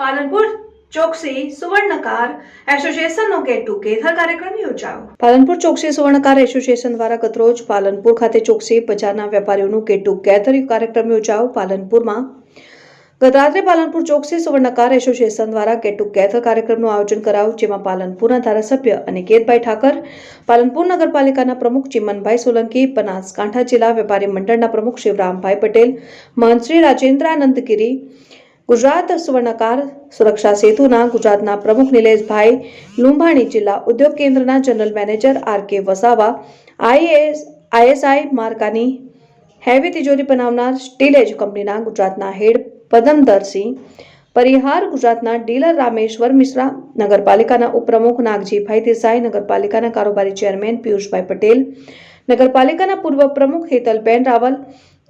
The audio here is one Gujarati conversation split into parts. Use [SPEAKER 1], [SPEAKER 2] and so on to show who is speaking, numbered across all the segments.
[SPEAKER 1] પાલનપુર ચોકસી સુવર્ણકાર એસોસિએશનનો ગેટ ટુગેધર કાર્યક્રમ યોજાયો. પાલનપુર ચોકસી સુવર્ણકાર એસોસિએશન દ્વારા ગતરોજ પાલનપુર ખાતે ચોકસી બજારના વેપારીઓનું ગેટ ટુગેધર કાર્યક્રમ યોજાયો. પાલનપુરમાં ગતરાત્રે પાલનપુર ચોકસી સુવર્ણકાર એસોસિએશન દ્વારા ગેટ ટુગેધર કાર્યક્રમનું આયોજન કરાયું, જેમાં પાલનપુરના ધારાસભ્ય અને કેતભાઈ ઠાકર, પાલનપુર નગરપાલિકાના પ્રમુખ ચિમનભાઈ સોલંકી, બનાસકાંઠા જિલ્લા વેપારી મંડળના પ્રમુખ શિવરામભાઈ પટેલ મહંત રાજેન્દ્ર ગિરી ગુજરાત સુવર્ણકાર સુરક્ષા સેતુના ગુજરાતના પ્રમુખ નિલેશભાઈ લુંભાણી, જિલ્લા ઉદ્યોગ કેન્દ્રના general manager R K Vasava, IAS, ISI માર્કાની heavy તિજોરી બનાવનાર સ્ટીલેજ કંપનીના ગુજરાતના હેડ પદમદરસિંહ પરિહાર ગુજરાતના ડીલર રામેશ્વર મિશ્રા, નગરપાલિકાના ઉપપ્રમુખ નાગજીભાઈ દેસાઈ, નગરપાલિકાના કારોબારી ચેરમેન પિયુષભાઈ પટેલ, નગરપાલિકાના પૂર્વ પ્રમુખ હેતલબેન રાવલ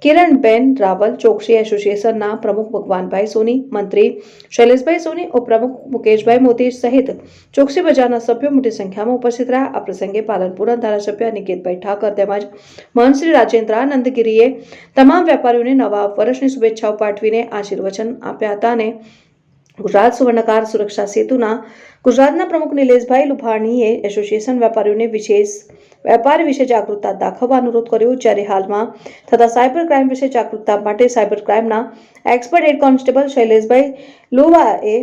[SPEAKER 1] કિરણબેન રાવલ ચોકસી એસોસિએશનના પ્રમુખ ભગવાનભાઈ સોની, મંત્રી શૈલેષભાઈ સોની, ઉપપ્રમુખ મુકેશભાઈ મોદી સહિત ચોકસી બજારના સભ્યો મોટી સંખ્યામાં ઉપસ્થિત રહ્યા. આ પ્રસંગે પાલનપુરના ધારાસભ્ય નિકેતભાઈ ઠાકર તેમજ મહંશ્રી રાજેન્દ્ર આનંદગીરીએ તમામ વેપારીઓને નવા વર્ષની શુભેચ્છાઓ પાઠવીને આશીર્વચન આપ્યા હતા અને ગુજરાત સુવર્ણકાર સુરક્ષા સેતુના ગુજરાતના પ્રમુખ નિલેશભાઈ લુભાણીએ એસોસિએશન વેપારીઓને વિશેષ વેપાર વિશે જાગૃતતા દાખવવા અનુરોધ કર્યો જ્યારે હાલમાં થતા સાયબર ક્રાઇમ વિશે જાગૃતતા માટે સાયબર ક્રાઇમના એક્સપર્ટ હેડ કોન્સ્ટેબલ શૈલેષભાઈ લોવાએ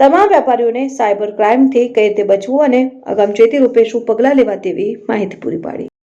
[SPEAKER 1] તમામ વેપારીઓને સાયબર ક્રાઇમથી કઈ રીતે બચવું અને અગમચેતી રૂપે શું પગલાં લેવા તેવી માહિતી પૂરી પાડી.